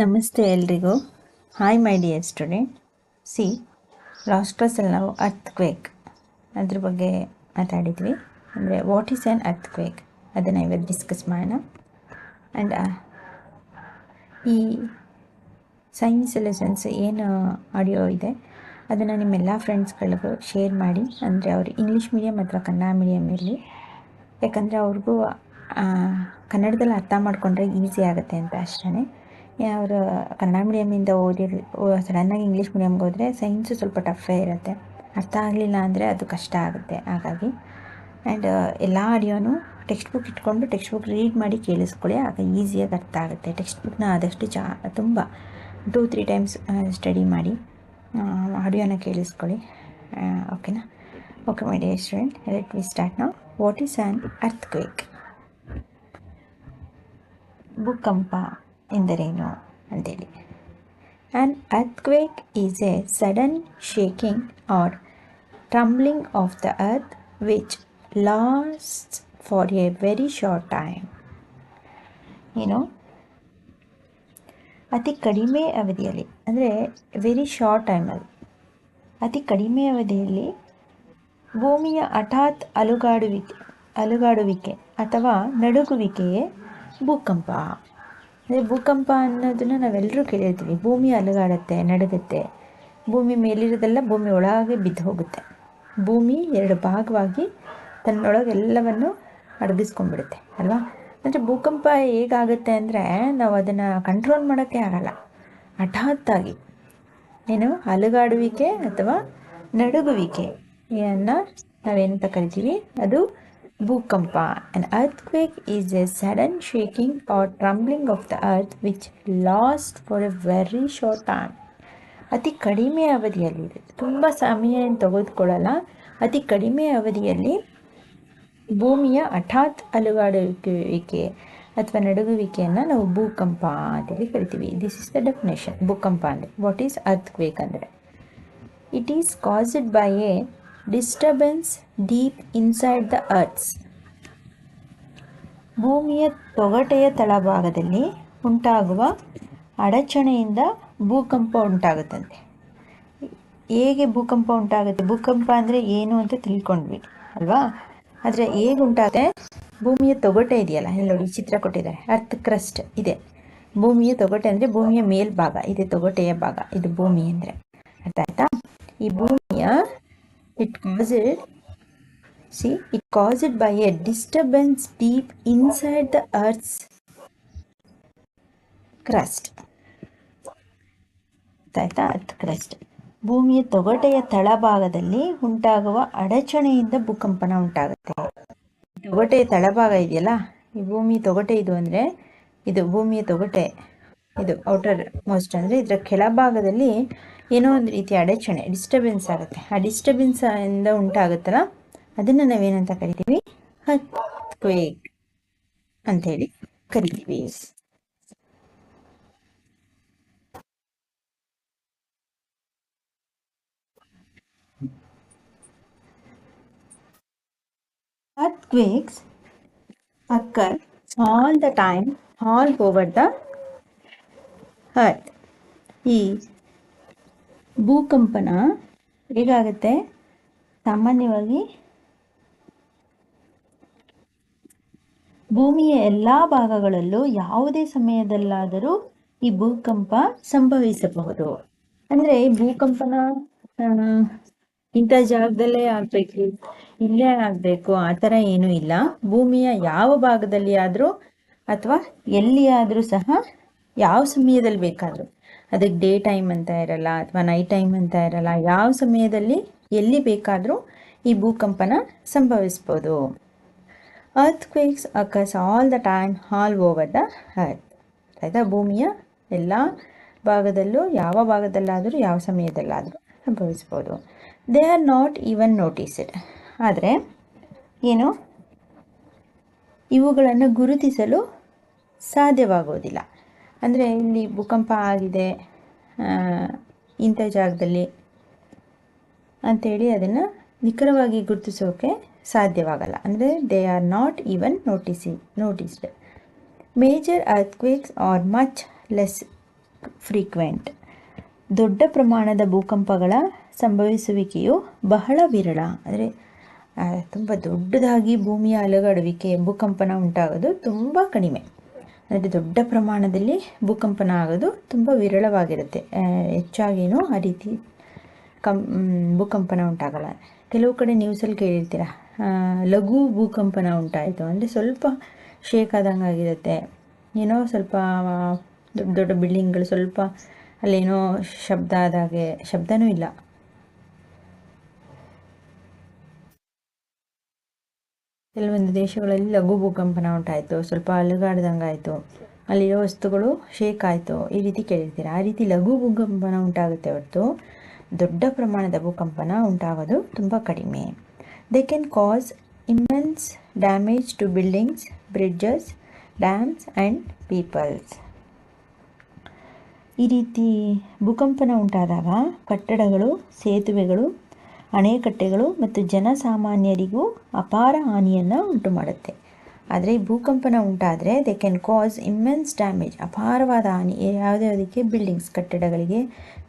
ನಮಸ್ತೆ ಎಲ್ರಿಗೂ. Hi my dear students last ಕ್ಲಾಸಲ್ಲಿ ನಾವು ಅರ್ತ್ ಕ್ವೇಕ್ ಅದ್ರ ಬಗ್ಗೆ ಮಾತಾಡಿದ್ವಿ. ಅಂದರೆ what is an earthquake ಅದನ್ನು ಇವತ್ತು ಡಿಸ್ಕಸ್ ಮಾಡೋಣ. ಆ್ಯಂಡ್ ಈ ಸೈನ್ಸ್ ಲೆಸನ್ಸ್ ಏನು ಆಡಿಯೋ ಇದೆ, ಅದನ್ನು ನಿಮ್ಮೆಲ್ಲ ಫ್ರೆಂಡ್ಸ್ಗಳಿಗೂ ಶೇರ್ ಮಾಡಿ. ಅಂದರೆ ಅವರು ಇಂಗ್ಲೀಷ್ ಮೀಡಿಯಮ್ ಅಥವಾ ಕನ್ನಡ ಮೀಡಿಯಮ್ ಇರಲಿ. ಯಾಕಂದರೆ ಅವ್ರಿಗೂ ಕನ್ನಡದಲ್ಲಿ ಅರ್ಥ ಮಾಡಿಕೊಂಡ್ರೆ ಈಸಿ ಆಗುತ್ತೆ ಅಂತ ಅಷ್ಟೇ ಅವರು ಕನ್ನಡ ಮೀಡಿಯಮಿಂದ ಓದಿರ್ ಸಡನ್ನಾಗಿ ಇಂಗ್ಲೀಷ್ ಮೀಡಿಯಮ್ಗೆ ಹೋದರೆ ಸೈನ್ಸು ಸ್ವಲ್ಪ ಟಫೇ ಇರುತ್ತೆ. ಅರ್ಥ ಆಗಲಿಲ್ಲ ಅಂದರೆ ಅದು ಕಷ್ಟ ಆಗುತ್ತೆ, ಹಾಗಾಗಿ. ಆ್ಯಂಡ್ ಎಲ್ಲ ಆಡಿಯೋನು ಟೆಕ್ಸ್ಟ್ ಬುಕ್ ಇಟ್ಕೊಂಡು ಟೆಕ್ಸ್ಟ್ ಬುಕ್ ರೀಡ್ ಮಾಡಿ ಕೇಳಿಸ್ಕೊಳ್ಳಿ, ಆಗ ಈಸಿಯಾಗಿ ಅರ್ಥ ಆಗುತ್ತೆ. ಟೆಕ್ಸ್ಟ್ ಬುಕ್ನ ಆದಷ್ಟು ಜಾ ತುಂಬ ಟೂ ತ್ರೀ ಟೈಮ್ಸ್ ಸ್ಟಡಿ ಮಾಡಿ ಆಡಿಯೋನ ಕೇಳಿಸ್ಕೊಳ್ಳಿ. ಓಕೆನಾ okay my dear student let we start ನಾವು what is an earthquake ಭೂಕಂಪ. ಎಂದರೇನು ಅಂತೇಳಿ an earthquake is a sudden shaking or trembling of the earth which last for a very short time ಏನು? ಅತಿ ಕಡಿಮೆ ಅವಧಿಯಲ್ಲಿ, ಅಂದರೆ ವೆರಿ ಶಾರ್ಟ್ ಟೈಮಲ್ಲಿ ಅತಿ ಕಡಿಮೆ ಅವಧಿಯಲ್ಲಿ ಭೂಮಿಯ ಹಠಾತ್ ಅಲುಗಾಡುವಿಕೆ ಅಲುಗಾಡುವಿಕೆ ಅಥವಾ ನಡುಗುವಿಕೆಯೇ ಭೂಕಂಪ. ಅಂದರೆ ಭೂಕಂಪ ಅನ್ನೋದನ್ನು ನಾವೆಲ್ಲರೂ ಕೇಳಿರ್ತೀವಿ. ಭೂಮಿ ಅಲುಗಾಡತ್ತೆ ನಡುಗುತ್ತೆ ಭೂಮಿ ಮೇಲಿರೋದೆಲ್ಲ ಭೂಮಿ ಒಳಗೆ ಬಿದ್ದು ಹೋಗುತ್ತೆ. ಭೂಮಿ ಎರಡು ಭಾಗವಾಗಿ ತನ್ನೊಳಗೆ ಎಲ್ಲವನ್ನು ಅಡಗಿಸ್ಕೊಂಡ್ಬಿಡುತ್ತೆ ಅಲ್ವಾ? ಅಂದರೆ ಭೂಕಂಪ ಹೇಗಾಗುತ್ತೆ ಅಂದರೆ ನಾವು ಅದನ್ನು ಕಂಟ್ರೋಲ್ ಮಾಡೋಕ್ಕೆ ಆಗಲ್ಲ. ಹಠಾತ್ತಾಗಿ ಏನು ಅಲುಗಾಡುವಿಕೆ ಅಥವಾ ನಡುಗುವಿಕೆಯನ್ನು ನಾವೇನಂತ ಕರಿತೀವಿ? ಅದು ಭೂಕಂಪ An earthquake is a sudden shaking or trembling of the earth which lasts for a very short time. ಅತಿ ಕಡಿಮೆ ಅವಧಿಯಲ್ಲಿ, ತುಂಬ ಸಮಯ ಏನು ತೆಗೆದುಕೊಳ್ಳಲ್ಲ. ಅತಿ ಕಡಿಮೆ ಅವಧಿಯಲ್ಲಿ ಭೂಮಿಯ ಹಠಾತ್ ಅಲುಗಾಡುವಿಕೆ ಅಥವಾ ನಡುಗುವಿಕೆಯನ್ನು ನಾವು ಭೂಕಂಪ ಅಂತೇಳಿ ಕರಿತೀವಿ. ದಿಸ್ ಇಸ್ ದ ಡೆಫಿನೇಷನ್ ಭೂಕಂಪ ಅಂದರೆ ವಾಟ್ ಈಸ್ ಅರ್ಥ್ ಕ್ವೇಕ್ ಅಂದರೆ? It is caused by a disturbance deep inside the earth's ಭೂಮಿಯ ತೊಗಟೆಯ ತಳಭಾಗದಲ್ಲಿ ಉಂಟಾಗುವ ಅಡಚಣೆಯಿಂದ ಭೂಕಂಪ ಉಂಟಾಗುತ್ತಂತೆ ಹೇಗೆ ಭೂಕಂಪ ಉಂಟಾಗುತ್ತೆ? ಭೂಕಂಪ ಅಂದರೆ ಏನು ಅಂತ ತಿಳ್ಕೊಂಡ್ವಿ, ಅಲ್ವಾ? ಆದರೆ ಹೇಗೆ ಉಂಟಾಗುತ್ತೆ? ಭೂಮಿಯ ತೊಗಟೆ ಇದೆಯಲ್ಲ, ಇಲ್ಲಿ ನೋಡಿ ಚಿತ್ರ ಕೊಟ್ಟಿದ್ದಾರೆ. ಅರ್ತ್ ಕ್ರಸ್ಟ್ ಇದೆ. ಭೂಮಿಯ ತೊಗಟೆ ಅಂದರೆ ಭೂಮಿಯ ಮೇಲ್ಭಾಗ, ಇದೆ ತೊಗಟೆಯ ಭಾಗ, ಇದು ಭೂಮಿ ಅಂದರೆ. ಅರ್ಥ ಆಯ್ತಾ? ಈ ಭೂಮಿಯ it caused C it caused by a disturbance deep inside the Earth's crust ಆಯ್ತಾ ಅರ್ತ್ ಕ್ರಸ್ಟ್ ಭೂಮಿಯ ತೊಗಟೆಯ ತಳಭಾಗದಲ್ಲಿ ಉಂಟಾಗುವ ಅಡಚಣೆಯಿಂದ ಭೂಕಂಪನ ಉಂಟಾಗುತ್ತೆ ತೊಗಟೆಯ ತಳಭಾಗ ಇದೆಯಲ್ಲ? ಈ ಭೂಮಿ ತೊಗಟೆ ಇದು ಅಂದರೆ, ಇದು ಭೂಮಿಯ ತೊಗಟೆ, ಇದು ಔಟರ್ ಮೋಸ್ಟ್ ಅಂದರೆ ಇದರ ಕೆಳಭಾಗದಲ್ಲಿ ಏನೋ ಒಂದು ರೀತಿ ಅಡಚಣೆ ಡಿಸ್ಟರ್ಬೆನ್ಸ್ ಆಗುತ್ತೆ. ಆ ಡಿಸ್ಟರ್ಬೆನ್ಸ್ ಇಂದ ಉಂಟಾಗುತ್ತಲ್ಲ, ಅದನ್ನು ನಾವೇನಂತ ಕರಿತೀವಿ? ಕ್ವೇಕ್ ಅಂಥೇಳಿ ಕರಿತೀವಿ. Earthquakes occur all the time, all over the earth. ಈ ಭೂಕಂಪನ ಹೇಗಾಗುತ್ತೆ? ಸಾಮಾನ್ಯವಾಗಿ ಭೂಮಿಯ ಎಲ್ಲ ಭಾಗಗಳಲ್ಲೂ ಯಾವುದೇ ಸಮಯದಲ್ಲಾದರೂ ಈ ಭೂಕಂಪ ಸಂಭವಿಸಬಹುದು. ಅಂದರೆ ಭೂಕಂಪನ ಇಂಥ ಜಾಗದಲ್ಲೇ ಆಗಬೇಕು, ಇಲ್ಲೇ ಆಗಬೇಕು, ಆ ಥರ ಏನೂ ಇಲ್ಲ. ಭೂಮಿಯ ಯಾವ ಭಾಗದಲ್ಲಿ ಆದರೂ ಅಥವಾ ಎಲ್ಲಿಯಾದರೂ ಸಹ ಯಾವ ಸಮಯದಲ್ಲಿ ಬೇಕಾದರೂ. ಅದಕ್ಕೆ ಡೇ ಟೈಮ್ ಅಂತ ಇರಲ್ಲ ಅಥವಾ ನೈಟ್ ಟೈಮ್ ಅಂತ ಇರಲ್ಲ, ಯಾವ ಸಮಯದಲ್ಲಿ ಎಲ್ಲಿ ಬೇಕಾದರೂ ಈ ಭೂಕಂಪನ ಸಂಭವಿಸ್ಬೋದು. Earthquakes occurs all the time all over the earth ಆಯಿತಾ? ಭೂಮಿಯ ಎಲ್ಲ ಭಾಗದಲ್ಲೂ, ಯಾವ ಭಾಗದಲ್ಲಾದರೂ, ಯಾವ ಸಮಯದಲ್ಲಾದರೂ ಸಂಭವಿಸ್ಬೋದು. They are not even noticed ಆದರೆ ಏನು? ಇವುಗಳನ್ನು ಗುರುತಿಸಲು ಸಾಧ್ಯವಾಗೋದಿಲ್ಲ ಅಂದರೆ ಇಲ್ಲಿ ಭೂಕಂಪ ಆಗಿದೆ ಇಂಥ ಜಾಗದಲ್ಲಿ ಅಂಥೇಳಿ ಅದನ್ನು ನಿಖರವಾಗಿ ಗುರುತಿಸೋಕೆ ಸಾಧ್ಯವಾಗಲ್ಲ. ಅಂದರೆ they are not even notice noticed major earthquakes are much less frequent ದೊಡ್ಡ ಪ್ರಮಾಣದ ಭೂಕಂಪಗಳ ಸಂಭವಿಸುವಿಕೆಯು ಬಹಳ ವಿರಳ. ಅಂದರೆ ತುಂಬ ದೊಡ್ಡದಾಗಿ ಭೂಮಿಯ ಅಲಗಡುವಿಕೆ, ಭೂಕಂಪನ ಉಂಟಾಗೋದು ತುಂಬ ಕಡಿಮೆ. ಅಂದರೆ ದೊಡ್ಡ ಪ್ರಮಾಣದಲ್ಲಿ ಭೂಕಂಪನ ಆಗೋದು ತುಂಬ ವಿರಳವಾಗಿರುತ್ತೆ. ಹೆಚ್ಚಾಗಿನೂ ಆ ರೀತಿ ಕಂ ಭೂಕಂಪನ ಉಂಟಾಗಲ್ಲ. ಕೆಲವು ಕಡೆ ನ್ಯೂಸಲ್ಲಿ ಕೇಳಿರ್ತೀರ? ಲಘು ಭೂಕಂಪನ ಉಂಟಾಯಿತು. ಅಂದರೆ ಸ್ವಲ್ಪ ಶೇಕ್ ಆದಂಗೆ ಆಗಿರುತ್ತೆ. ಏನೋ ಸ್ವಲ್ಪ ದೊಡ್ಡ ದೊಡ್ಡ ಬಿಲ್ಡಿಂಗ್ಗಳು ಸ್ವಲ್ಪ ಅಲ್ಲೇನೋ ಶಬ್ದ ಆದಾಗೆ, ಶಬ್ದನೂ ಇಲ್ಲ. ಕೆಲವೊಂದು ದೇಶಗಳಲ್ಲಿ ಲಘು ಭೂಕಂಪನ ಉಂಟಾಯಿತು. ಸ್ವಲ್ಪ ಅಲುಗಾಡ್ದಂಗೆ ಆಯಿತು ಅಲ್ಲಿರೋ ವಸ್ತುಗಳು ಶೇಕ್ ಆಯಿತು. ಈ ರೀತಿ ಕೇಳಿರ್ತೀರ? ಆ ರೀತಿ ಲಘು ಭೂಕಂಪನ ಉಂಟಾಗುತ್ತೆ ಹೊರತು ದೊಡ್ಡ ಪ್ರಮಾಣದ ಭೂಕಂಪನ ಉಂಟಾಗೋದು ತುಂಬ ಕಡಿಮೆ. They can cause immense damage to buildings bridges dams and peoples ಈ ರೀತಿ ಭೂಕಂಪನ ಉಂಟಾದಾಗ ಕಟ್ಟಡಗಳು, ಸೇತುವೆಗಳು ಅಣೆಕಟ್ಟೆಗಳು ಮತ್ತು ಜನಸಾಮಾನ್ಯರಿಗೂ ಅಪಾರ ಹಾನಿಯನ್ನು ಉಂಟು ಮಾಡುತ್ತೆ ಆದರೆ ಈ ಭೂಕಂಪನ ಉಂಟಾದರೆ they can cause immense damage ಅಪಾರವಾದ ಹಾನಿ. ಯಾವುದೇ ಅದಕ್ಕೆ ಬಿಲ್ಡಿಂಗ್ಸ್ ಕಟ್ಟಡಗಳಿಗೆ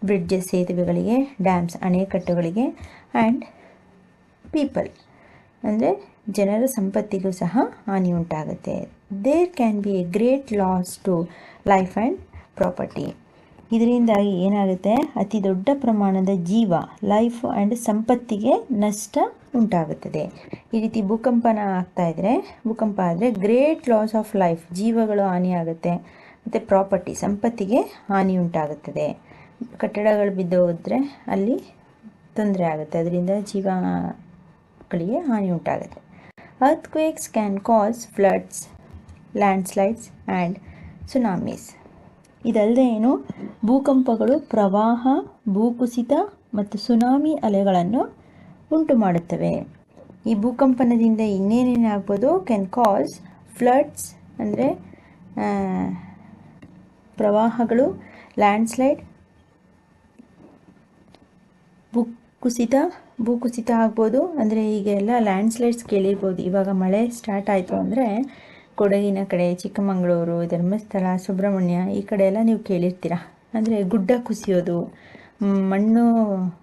ಬ್ರಿಡ್ಜಸ್ ಸೇತುವೆಗಳಿಗೆ ಡ್ಯಾಮ್ಸ್ ಅಣೆಕಟ್ಟುಗಳಿಗೆ ಆ್ಯಂಡ್ ಪೀಪಲ್ ಅಂದರೆ ಜನರ ಸಂಪತ್ತಿಗೂ ಸಹ ಹಾನಿ ಉಂಟಾಗುತ್ತೆ. There can be a great loss to life and property ಇದರಿಂದಾಗಿ ಏನಾಗುತ್ತೆ? ಅತಿ ದೊಡ್ಡ ಪ್ರಮಾಣದ ಜೀವ ಲೈಫ್ ಆ್ಯಂಡ್ ಸಂಪತ್ತಿಗೆ ನಷ್ಟ ಉಂಟಾಗುತ್ತದೆ. ಈ ರೀತಿ ಭೂಕಂಪನ ಆಗ್ತಾ ಇದ್ರೆ, ಭೂಕಂಪ ಆದರೆ ಗ್ರೇಟ್ ಲಾಸ್ ಆಫ್ ಲೈಫ್ ಜೀವಗಳು ಹಾನಿಯಾಗುತ್ತೆ ಮತ್ತು ಪ್ರಾಪರ್ಟಿ ಸಂಪತ್ತಿಗೆ ಹಾನಿ ಉಂಟಾಗುತ್ತದೆ. ಕಟ್ಟಡಗಳು ಬಿದ್ದು ಹೋದರೆ ಅಲ್ಲಿ ತೊಂದರೆ ಆಗುತ್ತೆ. ಅದರಿಂದ ಜೀವಗಳಿಗೆ ಹಾನಿ ಉಂಟಾಗುತ್ತೆ. Earthquakes can cause floods landslides and tsunamis ಇದಲ್ಲದೆ ಏನು? ಭೂಕಂಪಗಳು, ಪ್ರವಾಹ, ಭೂಕುಸಿತ ಮತ್ತು ಸುನಾಮಿ ಅಲೆಗಳನ್ನು ಉಂಟು ಮಾಡುತ್ತವೆ ಈ ಭೂಕಂಪನದಿಂದ ಇನ್ನೇನೇನಾಗ್ಬೋದು? ಕ್ಯಾನ್ ಕಾಸ್ ಫ್ಲಡ್ಸ್ ಅಂದರೆ ಪ್ರವಾಹಗಳು ಲ್ಯಾಂಡ್ಸ್ಲೈಡ್ ಭೂಕುಸಿತ ಭೂಕುಸಿತ ಆಗ್ಬೋದು. ಅಂದರೆ ಈಗೆಲ್ಲ ಲ್ಯಾಂಡ್ ಲ್ಯಾಂಡ್ಸ್ಲೈಡ್ಸ್ ಕೇಳಿರ್ಬೋದು. ಇವಾಗ ಮಳೆ ಸ್ಟಾರ್ಟ್ ಆಯಿತು ಅಂದರೆ ಕೊಡಗಿನ ಕಡೆ ಚಿಕ್ಕಮಗಳೂರು, ಧರ್ಮಸ್ಥಳ, ಸುಬ್ರಹ್ಮಣ್ಯ ಈ ಕಡೆ ಎಲ್ಲ ನೀವು ಕೇಳಿರ್ತೀರ? ಅಂದರೆ ಗುಡ್ಡ ಕುಸಿಯೋದು ಮಣ್ಣು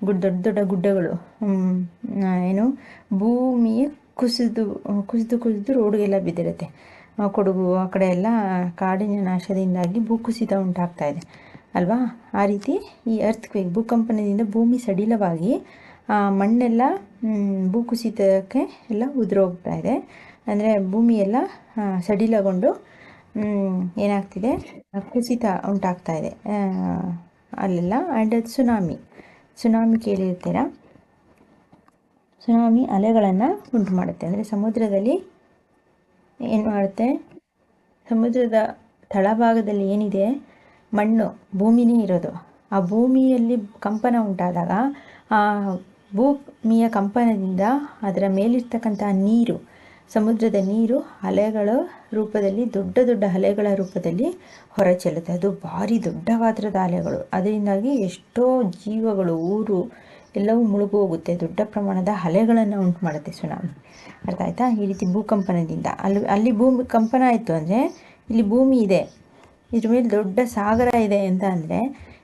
ಗುಡ್, ದೊಡ್ಡ ದೊಡ್ಡ ಗುಡ್ಡಗಳು ಏನು ಭೂಮಿಯ ಕುಸಿದು ಕುಸಿದು ಕುಸಿದು ರೋಡ್ಗೆಲ್ಲ ಬಿದ್ದಿರುತ್ತೆ. ಕೊಡಗು ಆ ಕಡೆ ಎಲ್ಲ ಕಾಡಿನ ನಾಶದಿಂದಾಗಿ ಭೂಕುಸಿತ ಉಂಟಾಗ್ತಾ ಇದೆ. ಅಲ್ವಾ? ಆ ರೀತಿ ಈ ಅರ್ಥಕ್ವೇಕ್ ಭೂಕಂಪನದಿಂದ ಭೂಮಿ ಸಡಿಲವಾಗಿ ಮಣ್ಣೆಲ್ಲ ಭೂ ಭೂಕುಸಿತಕ್ಕೆ ಎಲ್ಲ ಉದುರೋಗ್ತಾ ಇದೆ. ಅಂದರೆ ಭೂಮಿ ಎಲ್ಲ ಸಡಿಲಗೊಂಡು ಏನಾಗ್ತಿದೆ? ಕುಸಿತ ಉಂಟಾಗ್ತಾ ಇದೆ ಅಲ್ಲೆಲ್ಲ. ಆ್ಯಂಡ್ ಸುನಾಮಿ ಸುನಾಮಿ ಕೇಳಿರ್ತೀರಾ? ಸುನಾಮಿ ಅಲೆಗಳನ್ನು ಉಂಟು ಮಾಡುತ್ತೆ ಅಂದರೆ ಸಮುದ್ರದಲ್ಲಿ ಏನು ಮಾಡುತ್ತೆ? ಸಮುದ್ರದ ತಳಭಾಗದಲ್ಲಿ ಏನಿದೆ? ಮಣ್ಣು, ಭೂಮಿನೇ ಇರೋದು. ಆ ಭೂಮಿಯಲ್ಲಿ ಕಂಪನ ಉಂಟಾದಾಗ, ಆ ಭೂಮಿಯ ಕಂಪನದಿಂದ ಅದರ ಮೇಲಿರ್ತಕ್ಕಂಥ ನೀರು ಸಮುದ್ರದ ನೀರು ಅಲೆಗಳ ರೂಪದಲ್ಲಿ, ದೊಡ್ಡ ದೊಡ್ಡ ಅಲೆಗಳ ರೂಪದಲ್ಲಿ ಹೊರಚೆಲ್ಲುತ್ತೆ. ಅದು ಭಾರಿ ದೊಡ್ಡವಾದ್ರದ ಅಲೆಗಳು ಅದರಿಂದಾಗಿ ಎಷ್ಟೋ ಜೀವಗಳು, ಊರು ಎಲ್ಲವೂ ಮುಳುಗು ಹೋಗುತ್ತೆ. ದೊಡ್ಡ ಪ್ರಮಾಣದ ಅಲೆಗಳನ್ನು ಉಂಟು ಮಾಡುತ್ತೆ ಸುನಾಮಿ ಅರ್ಥ ಆಯ್ತಾ? ಈ ರೀತಿ ಭೂಕಂಪನದಿಂದ. ಅಲ್ಲಿ ಅಲ್ಲಿ ಭೂಮಿ, ಕಂಪನ ಆಯಿತು ಅಂದರೆ ಇಲ್ಲಿ ಭೂಮಿ ಇದೆ. ಇದ್ರ ಮೇಲೆ ದೊಡ್ಡ ಸಾಗರ ಇದೆ ಅಂತ ಅಂದರೆ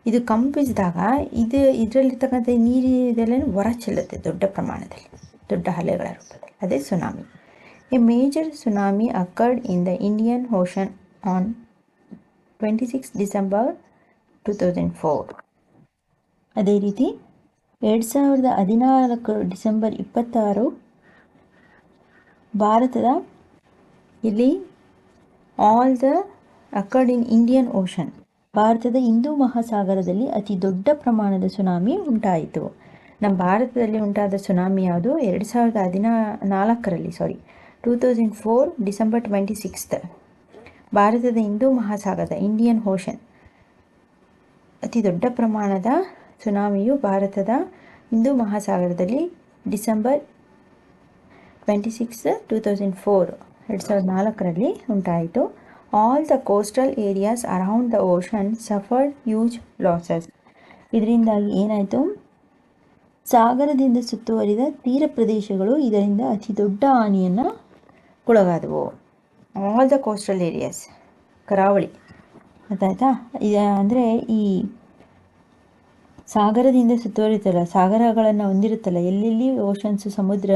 ಇದು ಕಂಪಿಸಿದಾಗ ಇದು ಇದರಲ್ಲಿರ್ತಕ್ಕಂಥ ನೀರಿನ ಇದೆಲ್ಲ ಹೊರ ಚೆಲ್ಲುತ್ತೆ ದೊಡ್ಡ ಪ್ರಮಾಣದಲ್ಲಿ. ದೊಡ್ಡ ಅಲೆಗಳ ರೂಪದಲ್ಲಿ. ಅದೇ tsunami a major tsunami occurred the Indian Ocean on twenty six December two thousand four ಅದೇ ರೀತಿ ಎರಡು ಸಾವಿರದ ಹದಿನಾಲ್ಕು ಡಿಸೆಂಬರ್ ಇಪ್ಪತ್ತಾರು ಭಾರತದ ಇಲ್ಲಿ all the occurred in Indian Ocean ಭಾರತದ ಹಿಂದೂ ಮಹಾಸಾಗರದಲ್ಲಿ ಅತಿ ದೊಡ್ಡ ಪ್ರಮಾಣದ ಸುನಾಮಿ ಉಂಟಾಯಿತು. ನಮ್ಮ ಭಾರತದಲ್ಲಿ ಉಂಟಾದ ಸುನಾಮಿ ಯಾವುದು? ಎರಡು ಸಾವಿರದ ಹದಿನಾ, ನಾಲ್ಕರಲ್ಲಿ sorry two thousand four December twenty sixth ಭಾರತದ ಹಿಂದೂ ಮಹಾಸಾಗರದ ಇಂಡಿಯನ್ ಓಷನ್ ಅತಿ ದೊಡ್ಡ ಪ್ರಮಾಣದ ಸುನಾಮಿಯು ಭಾರತದ ಹಿಂದೂ ಮಹಾಸಾಗರದಲ್ಲಿ December twenty six two thousand four ಎರಡು ಸಾವಿರದ ನಾಲ್ಕರಲ್ಲಿ ಉಂಟಾಯಿತು. All the coastal areas around the ocean suffered huge losses ಇದರಿಂದಾಗಿ ಏನಾಯಿತು? ಸಾಗರದಿಂದ ಸುತ್ತುವರಿದ ತೀರ ಪ್ರದೇಶಗಳು ಇದರಿಂದ ಅತಿ ದೊಡ್ಡ ಹಾನಿಯನ್ನು ಒಳಗಾದವು. ಆಲ್ ದ ಕೋಸ್ಟಲ್ ಏರಿಯಾಸ್ ಕರಾವಳಿ. ಗೊತ್ತಾಯ್ತಾ? ಅಂದರೆ ಈ ಸಾಗರದಿಂದ ಸುತ್ತುವರಿತಲ್ಲ ಸಾಗರಗಳನ್ನು ಹೊಂದಿರುತ್ತಲ್ಲ, ಎಲ್ಲೆಲ್ಲಿ ಓಷನ್ಸು ಸಮುದ್ರ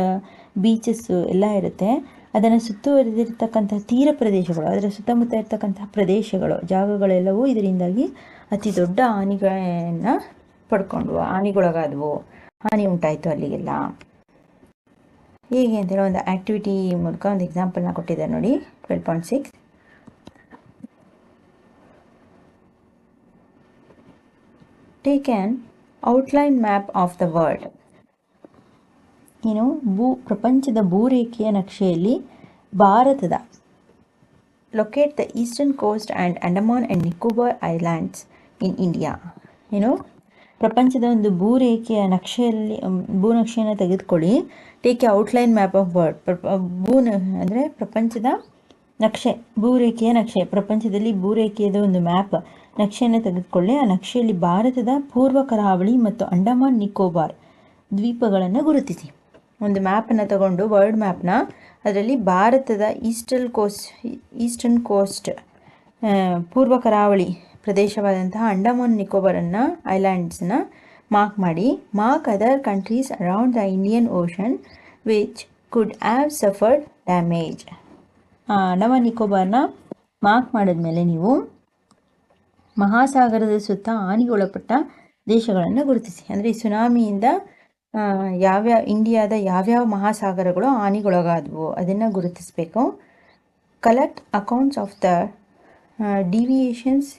ಬೀಚಸ್ಸು ಎಲ್ಲ ಇರುತ್ತೆ, ಅದನ್ನು ಸುತ್ತುವರಿದಿರ್ತಕ್ಕಂಥ ತೀರ ಪ್ರದೇಶಗಳು, ಅದರ ಸುತ್ತಮುತ್ತ ಇರ್ತಕ್ಕಂತಹ ಪ್ರದೇಶಗಳು, ಜಾಗಗಳೆಲ್ಲವೂ ಇದರಿಂದಾಗಿ ಅತಿ ದೊಡ್ಡ ಹಾನಿಗಳನ್ನು ಪಡ್ಕೊಂಡ್ವು, ಹಾನಿಗೊಳಗಾದವು, ಹಾನಿ ಉಂಟಾಯಿತು ಅಲ್ಲಿಗೆಲ್ಲ. ಹೇಗೆ ಅಂತೇಳಿ ಒಂದು ಆ್ಯಕ್ಟಿವಿಟಿ ಮೂಲಕ ಒಂದು ಎಕ್ಸಾಂಪಲ್ನ ಕೊಟ್ಟಿದ್ದಾರೆ ನೋಡಿ twelve point six take an outline map of the world ಏನು? ಭೂ, ಪ್ರಪಂಚದ ಭೂರೇಖೆಯ ನಕ್ಷೆಯಲ್ಲಿ ಭಾರತದ locate the eastern coast and Andaman and Nicobar islands in India ಏನು? ಪ್ರಪಂಚದ ಒಂದು ಭೂರೇಖೆಯ ನಕ್ಷೆಯಲ್ಲಿ ಭೂ ಭೂನಕ್ಷೆಯನ್ನು ತೆಗೆದುಕೊಳ್ಳಿ. Take a outline map of world ಭೂ ಅಂದರೆ ಪ್ರಪಂಚದ ನಕ್ಷೆ, ಭೂರೇಖೆಯ ನಕ್ಷೆ. ಪ್ರಪಂಚದಲ್ಲಿ ಭೂರೇಖೆಯದ ಒಂದು ಮ್ಯಾಪ್ ನಕ್ಷೆಯನ್ನು ತೆಗೆದುಕೊಳ್ಳಿ. ಆ ನಕ್ಷೆಯಲ್ಲಿ ಭಾರತದ ಪೂರ್ವ ಕರಾವಳಿ ಮತ್ತು ಅಂಡಮಾನ್ ನಿಕೋಬಾರ್ ದ್ವೀಪಗಳನ್ನು ಗುರುತಿಸಿ. ಒಂದು ಮ್ಯಾಪನ್ನು ತಗೊಂಡು ವರ್ಲ್ಡ್ ಮ್ಯಾಪ್ನ ಅದರಲ್ಲಿ ಭಾರತದ ಈಸ್ಟರ್ನ್ ಕೋಸ್ಟ್ ಈಸ್ಟರ್ನ್ ಕೋಸ್ಟ್ ಪೂರ್ವ ಕರಾವಳಿ ಪ್ರದೇಶವಾದಂತಹ ಅಂಡಮಾನ್ ನಿಕೋಬಾರನ್ನು ಐಲ್ಯಾಂಡ್ಸ್ನ ಮಾರ್ಕ್ ಮಾಡಿ, mark other countries around the Indian Ocean which could have suffered damage. Andaman ನಿಕೋಬಾರ್ನ mark ಮಾಡಿದ್ಮೇಲೆ ನೀವು ಮಹಾಸಾಗರದ ಸುತ್ತ ಹಾನಿಗೊಳಪಟ್ಟ ದೇಶಗಳನ್ನು ಗುರುತಿಸಿ. ಅಂದರೆ ಈ ಸುನಾಮಿಯಿಂದ ಯಾವ್ಯಾವ, ಇಂಡಿಯಾದ ಯಾವ್ಯಾವ ಮಹಾಸಾಗರಗಳು ಹಾನಿಗೊಳಗಾದವು ಅದನ್ನು ಗುರುತಿಸಬೇಕು. Collect accounts of the deviations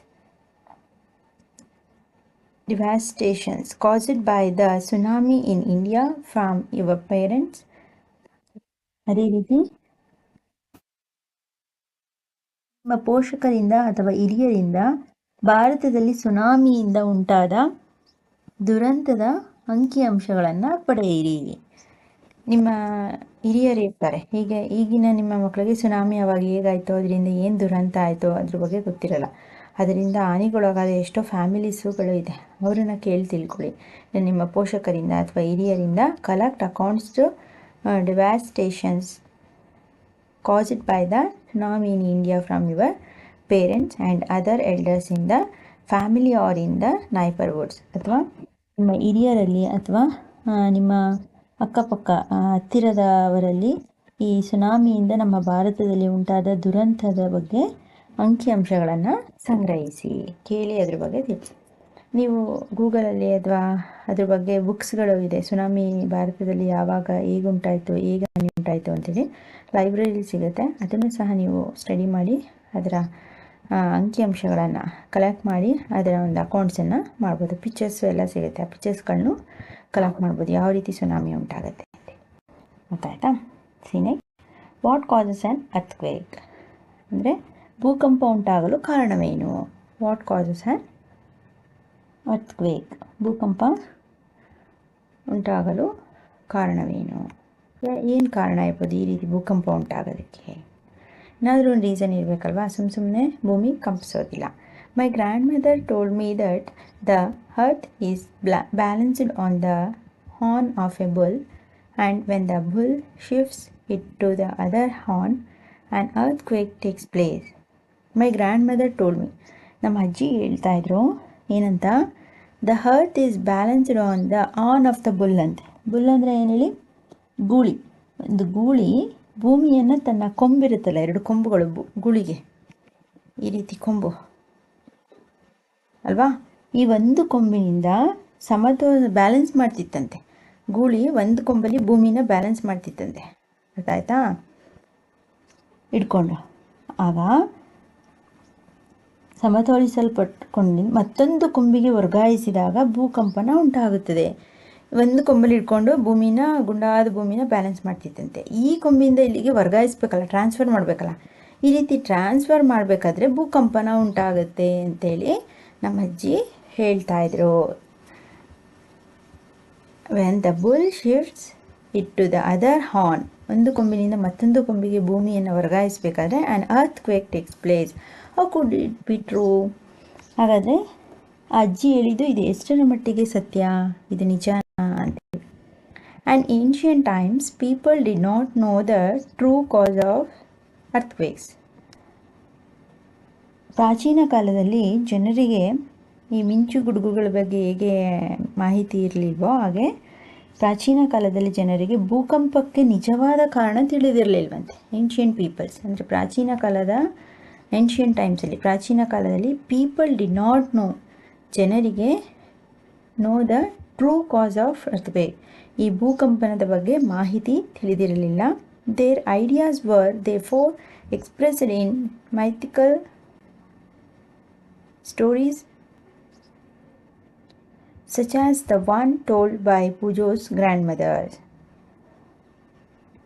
devastations caused by the tsunami in India from your parents. ಅದೇ ರೀತಿ ನಿಮ್ಮ ಪೋಷಕರಿಂದ ಅಥವಾ ಹಿರಿಯರಿಂದ ಭಾರತದಲ್ಲಿ ಸುನಾಮಿಯಿಂದ ಉಂಟಾದ ದುರಂತದ ಅಂಕಿಅಂಶಗಳನ್ನು ಪಡೆಯಿರಿ. ನಿಮ್ಮ ಹಿರಿಯರು ಇರ್ತಾರೆ ಹೀಗೆ ಈಗಿನ ನಿಮ್ಮ ಮಕ್ಕಳಿಗೆ ಸುನಾಮಿ ಅವಾಗ ಹೇಗಾಯಿತು, ಅದರಿಂದ ಏನು ದುರಂತ ಆಯಿತು, ಅದ್ರ ಬಗ್ಗೆ ಗೊತ್ತಿರಲ್ಲ. ಅದರಿಂದ ಹಾನಿಗೊಳಗಾದ ಎಷ್ಟೋ ಫ್ಯಾಮಿಲೀಸುಗಳು ಇದೆ. ಅವರನ್ನು ಕೇಳಿ ತಿಳ್ಕೊಳ್ಳಿ. ನಿಮ್ಮ ಪೋಷಕರಿಂದ ಅಥವಾ ಹಿರಿಯರಿಂದ collect accounts to devastations caused by the NAM in India from your parents and other elders in in the family or in the neighbourhoods ಅಥವಾ ನಿಮ್ಮ ಹಿರಿಯರಲ್ಲಿ ಅಥವಾ ನಿಮ್ಮ ಅಕ್ಕಪಕ್ಕ ಹತ್ತಿರದವರಲ್ಲಿ ಈ ಸುನಾಮಿಯಿಂದ ನಮ್ಮ ಭಾರತದಲ್ಲಿ ಉಂಟಾದ ದುರಂತದ ಬಗ್ಗೆ ಅಂಕಿಅಂಶಗಳನ್ನು ಸಂಗ್ರಹಿಸಿ, ಕೇಳಿ ಅದ್ರ ಬಗ್ಗೆ ತಿಳಿಸಿ ನೀವು ಗೂಗಲಲ್ಲಿ ಅಥವಾ ಅದ್ರ ಬಗ್ಗೆ ಬುಕ್ಸ್ಗಳು ಇದೆ, ಸುನಾಮಿ ಭಾರತದಲ್ಲಿ ಯಾವಾಗ ಹೇಗೆ ಉಂಟಾಯಿತು ಹಾನಿ ಉಂಟಾಯಿತು ಅಂತೇಳಿ ಲೈಬ್ರರಿಲಿ ಸಿಗುತ್ತೆ. ಅದನ್ನು ಸಹ ನೀವು ಸ್ಟಡಿ ಮಾಡಿ, ಅದರ ಅಂಕಿಅಂಶಗಳನ್ನು ಕಲೆಕ್ಟ್ ಮಾಡಿ, ಅದರ ಒಂದು ಅಕೌಂಟ್ಸನ್ನು ಮಾಡ್ಬೋದು. ಪಿಕ್ಚರ್ಸು ಎಲ್ಲ ಸಿಗುತ್ತೆ. ಆ ಪಿಕ್ಚರ್ಸ್ಗಳನ್ನು ಕಲೆಕ್ಟ್ ಮಾಡ್ಬೋದು. ಯಾವ ರೀತಿ ಸುನಾಮಿ ಉಂಟಾಗುತ್ತೆ ಗೊತ್ತಾಯ್ತಾ ಸೀನೆ ವಾಟ್ ಕಾಸಸ್ ಆ್ಯನ್ ಅರ್ಥ್ಕ್ವೇಕ್ ಅಂದರೆ ಭೂಕಂಪ ಉಂಟಾಗಲು ಕಾರಣವೇನು ವಾಟ್ ಕಾಸಸ್ ಆ್ಯನ್ ಅರ್ಥ್ಕ್ವೇಕ್ ಭೂಕಂಪ ಉಂಟಾಗಲು ಕಾರಣವೇನು ಏನು ಕಾರಣ ಇರ್ಬೋದು ಈ ರೀತಿ ಭೂಕಂಪ ಉಂಟಾಗೋದಕ್ಕೆ ಏನಾದರೂ ಒಂದು ರೀಸನ್ ಇರಬೇಕಲ್ವಾ ಸುಮ್ಮ ಸುಮ್ಮನೆ ಭೂಮಿ ಕಂಪಿಸೋದಿಲ್ಲ my grandmother told me that the earth is balanced on the horn of a bull and when the bull shifts it to the other horn and earthquake takes place my grandmother told me ನಮ್ಮ ಅಜ್ಜಿ ಹೇಳ್ತಾ ಇದ್ರು, ಏನಂತ? The earth is balanced on the horn of the bull ಅಂತ. Bull ಅಂದರೆ ಏನು ಹೇಳಿ? ಗೂಳಿ. ಒಂದು ಗೂಳಿ ಭೂಮಿಯನ್ನು ತನ್ನ ಕೊಂಬಿರುತ್ತಲ್ಲ, ಎರಡು ಕೊಂಬುಗಳು ಗೂಳಿಗೆ. ಈ ರೀತಿ ಕೊಂಬು. ಅಲ್ವಾ? ಈ ಒಂದು ಕೊಂಬಿನಿಂದ ಸಮತೋಲ ಬ್ಯಾಲೆನ್ಸ್ ಮಾಡ್ತಿತ್ತಂತೆ. ಗೂಳಿ ಒಂದು ಕೊಂಬಲ್ಲಿ ಭೂಮಿನ ಬ್ಯಾಲೆನ್ಸ್ ಮಾಡ್ತಿತ್ತಂತೆ. ಗೊತ್ತಾಯ್ತಾ ಇಟ್ಕೊಂಡು ಆಗ ಸಮತೋಲಿಸಲ್ಪಟ್ಕೊಂಡು ಮತ್ತೊಂದು ಕೊಂಬಿಗೆ ವರ್ಗಾಯಿಸಿದಾಗ ಭೂಕಂಪನ ಉಂಟಾಗುತ್ತದೆ. ಒಂದು ಕೊಂಬಲ್ಲಿ ಇಟ್ಕೊಂಡು ಭೂಮಿನ, ಗುಂಡಾದ ಭೂಮಿನ ಬ್ಯಾಲೆನ್ಸ್ ಮಾಡ್ತಿತ್ತಂತೆ ಈ ಕೊಂಬಿಯಿಂದ ಇಲ್ಲಿಗೆ ವರ್ಗಾಯಿಸ್ಬೇಕಲ್ಲ ಟ್ರಾನ್ಸ್ಫರ್ ಮಾಡಬೇಕಲ್ಲ. ಈ ರೀತಿ ಟ್ರಾನ್ಸ್ಫರ್ ಮಾಡಬೇಕಾದ್ರೆ ಭೂಕಂಪನ ಉಂಟಾಗುತ್ತೆ ಅಂತೇಳಿ ನಮ್ಮ ಅಜ್ಜಿ ಹೇಳ್ತಾ ಇದ್ರು. When the bull shifts it to the other horn ಒಂದು ಕೊಂಬಿನಿಂದ ಮತ್ತೊಂದು ಕೊಂಬಿಗೆ ಭೂಮಿಯನ್ನು ವರ್ಗಾಯಿಸಬೇಕಾದ್ರೆ and earthquake takes place how could it be true ಹಾಗಾದರೆ ಅಜ್ಜಿ ಹೇಳಿದ್ದು ಇದು ಎಷ್ಟರ ಮಟ್ಟಿಗೆ ಸತ್ಯ? ಇದು ನಿಜ ಅಂತ. And ancient times people did not know the true cause of earthquakes ಪ್ರಾಚೀನ ಕಾಲದಲ್ಲಿ ಜನರಿಗೆ ಈ ಮಿಂಚು ಗುಡುಗುಗಳ ಬಗ್ಗೆ ಹೇಗೆ ಮಾಹಿತಿ ಇರಲಿಲ್ವೋ ಹಾಗೆ ಪ್ರಾಚೀನ ಕಾಲದಲ್ಲಿ ಜನರಿಗೆ ಭೂಕಂಪಕ್ಕೆ ನಿಜವಾದ ಕಾರಣ ತಿಳಿದಿರಲಿಲ್ವಂತೆ. ಏನ್ಷಿಯನ್ ಪೀಪಲ್ಸ್ ಅಂದರೆ ಪ್ರಾಚೀನ ಕಾಲದ ಏನ್ಷಿಯಂಟ್ ಟೈಮ್ಸಲ್ಲಿ ಪ್ರಾಚೀನ ಕಾಲದಲ್ಲಿ ಪೀಪಲ್ ಡಿ ನಾಟ್ ನೋ ಜನರಿಗೆ know the true cause of ಅರ್ಥವೇ ಈ ಭೂಕಂಪನದ ಬಗ್ಗೆ ಮಾಹಿತಿ ತಿಳಿದಿರಲಿಲ್ಲ. Their ideas were therefore expressed in mythical stories such as the one one by ಪೂಜೋಸ್ grandmother's